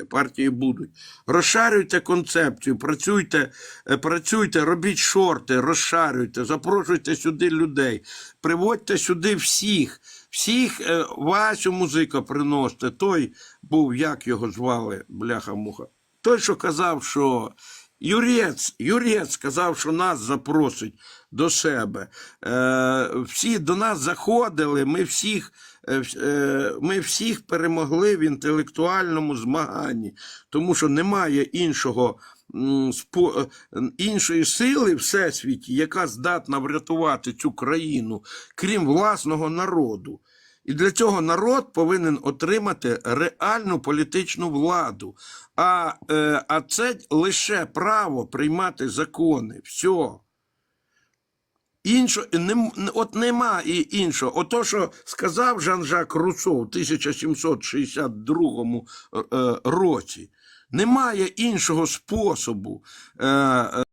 розшарюйте, партії будуть. Розшарюйте концепцію, працюйте, е, працюйте, робіть шорти, розшарюйте, запрошуйте сюди людей, приводьте сюди всіх, всіх е, Васю музика приносите. Той був, як його звали, бляха-муха. Той, що казав, що Юрець, Юрець сказав, що нас запросить до себе. Е, всі до нас заходили, ми всіх, е, е, ми всіх перемогли в інтелектуальному змаганні, тому що немає іншого. е, Іншої сили всесвіті, яка здатна врятувати цю країну, крім власного народу. І для цього народ повинен отримати реальну політичну владу. А, е, а це лише право приймати закони. Все. Іншо, не, от нема і іншого. Ото, що сказав Жан-Жак Руссо в 1762 е, е, році, немає іншого способу. Е, е,